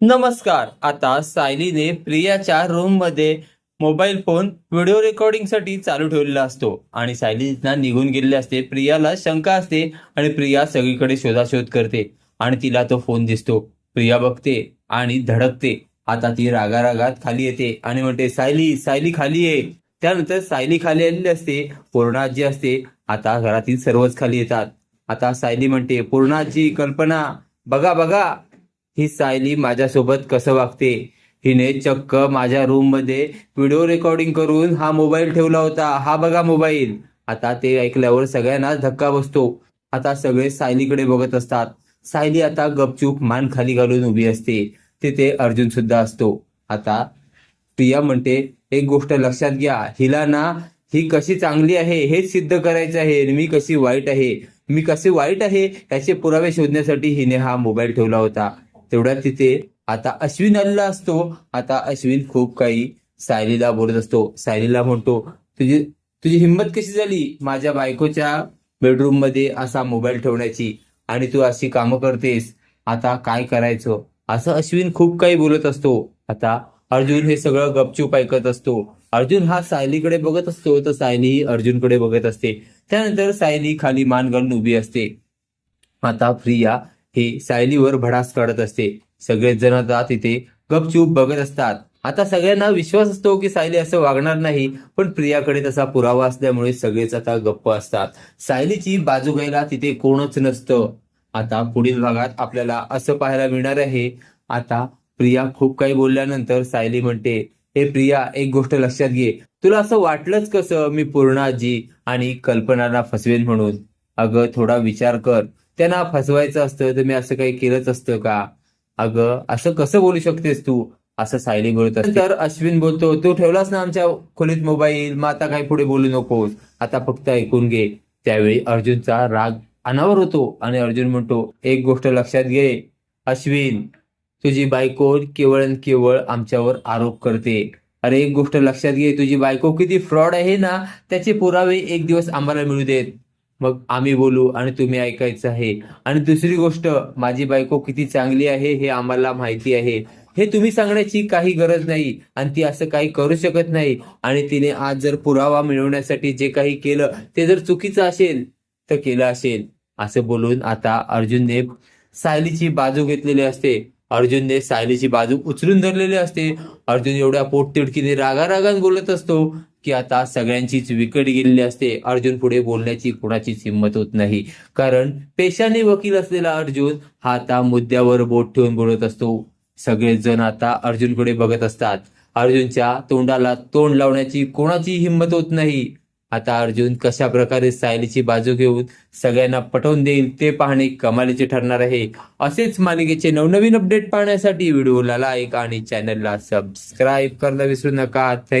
नमस्कार. आता सायलीने प्रियाच्या रूममध्ये मोबाईल फोन व्हिडिओ रेकॉर्डिंगसाठी चालू ठेवलेला असतो. आणि सायली तिथं निघून गेलेली असते. प्रियाला शंका असते आणि प्रिया सगळीकडे शोधाशोध करते आणि तिला तो फोन दिसतो. प्रिया बघते आणि धडकते. आता ती रागारागात खाली येते आणि म्हणते सायली सायली खाली ये. त्यानंतर सायली खाली आलेली असते. पूर्णाजी असते. आता घरातील सर्वच खाली येतात. आता सायली म्हणते पूर्णाजी कल्पना बघा बघा. ही सायली माझ्यासोबत कसं वागते? हिने चक्क माझ्या रूममध्ये व्हिडिओ रेकॉर्डिंग करून हा मोबाईल ठेवला होता. हा बघा मोबाईल आता ते ऐकल्यावर सगळ्यांनाच धक्का बसतो. आता सगळे सायलीकडे बघत असतात. सायली आता गपचूप मान खाली घालून उभी असते. तिथे अर्जुन सुद्धा असतो. आता प्रिया म्हणते एक गोष्ट लक्षात घ्या. हिला ना ही कशी चांगली आहे हेच सिद्ध करायचं आहे. मी कशी वाईट आहे? मी कसे वाईट आहे? याचे पुरावे शोधण्यासाठी हिने हा मोबाईल ठेवला होता. तेवढ्या तिथे आता अश्विन आलेला असतो. आता अश्विन खूप काही सायलीला बोलत असतो. सायलीला म्हणतो तुझी तुझी हिंमत कशी झाली माझ्या बायकोच्या बेडरूममध्ये असा मोबाईल ठेवण्याची? आणि तू अशी कामं करतेस. आता काय करायचं? असं अश्विन खूप काही बोलत असतो. आता अर्जुन हे सगळं गपचूप ऐकत असतो. अर्जुन हा सायलीकडे बघत असतो. तर सायली अर्जुनकडे बघत असते. त्यानंतर सायली खाली मान घालून उभी असते. आता प्रिया हे सायलीवर भडास काढत असते. सगळेच जण आता तिथे गपचूप बघत असतात. आता सगळ्यांना विश्वास असतो की सायली असं वागणार नाही पण प्रियाकडे तसा पुरावा असल्यामुळे सगळेच आता गप्प असतात. सायलीची बाजू घ्यायला तिथे कोणच नसतं. आता पुढील भागात आपल्याला असं पाहायला मिळणार आहे. आता प्रिया खूप काही बोलल्यानंतर सायली म्हणते हे प्रिया एक गोष्ट लक्षात घे. तुला असं वाटलंच कसं मी पूर्णाजी आणि कल्पनाला फसवेन म्हणून? अगं थोडा विचार कर. त्यांना फसवायचं असतं तर मी असं काही केलंच असतं का? अगं असं कसं बोलू शकतेस तू? असं सायली बोलत तर अश्विन बोलतो तू ठेवलास ना आमच्या खोलीत मोबाईल? मग आता काही पुढे बोलू नकोस. आता फक्त ऐकून घे. त्यावेळी अर्जुनचा राग अनावर होतो आणि अर्जुन म्हणतो एक गोष्ट लक्षात घे. अश्विन तुझी बायको केवळ आणि केवळ आमच्यावर आरोप करते. अरे एक गोष्ट लक्षात घे. तुझी बायको किती फ्रॉड आहे ना त्याचे पुरावे एक दिवस आम्हाला मिळू देत. मग आम्ही बोलू आणि तुम्ही ऐकायचं आहे. आणि दुसरी गोष्ट माझी बायको किती चांगली आहे हे आम्हाला माहिती आहे. हे तुम्ही सांगण्याची काही गरज नाही आणि ती असं काही करू शकत नाही. आणि तिने आज जर पुरावा मिळवण्यासाठी जे काही केलं ते जर चुकीचं असेल तर केलं असेल. असं बोलून आता अर्जुनने सायलीची बाजू घेतलेली असते. अर्जुनने सायलीची बाजू उचलून धरलेली असते. अर्जुन एवढ्या पोटतिडकीने रागारागान बोलत असतो की आता सगळ्यांचीच विकट गेलेली असते. अर्जुन पुढे बोलण्याची कुणाचीच हिंमत होत नाही. कारण पेशाने वकील असलेला अर्जुन हा आता मुद्द्यावर बोट ठेवून बोलत असतो. सगळेजण आता अर्जुनकडे बघत असतात. अर्जुनच्या तोंडाला तोंड लावण्याची कोणाची हिंमत होत नाही. आता अर्जुन कशा प्रकारे सायलीची बाजू घेऊन सगळ्यांना पटवून देईल ते पाहणे कमालीचे ठरणार आहे. असेच मालिकेचे नवनवीन अपडेट पाहण्यासाठी व्हिडिओला लाईक आणि चॅनलला सबस्क्राईब करायला विसरू नका. थँक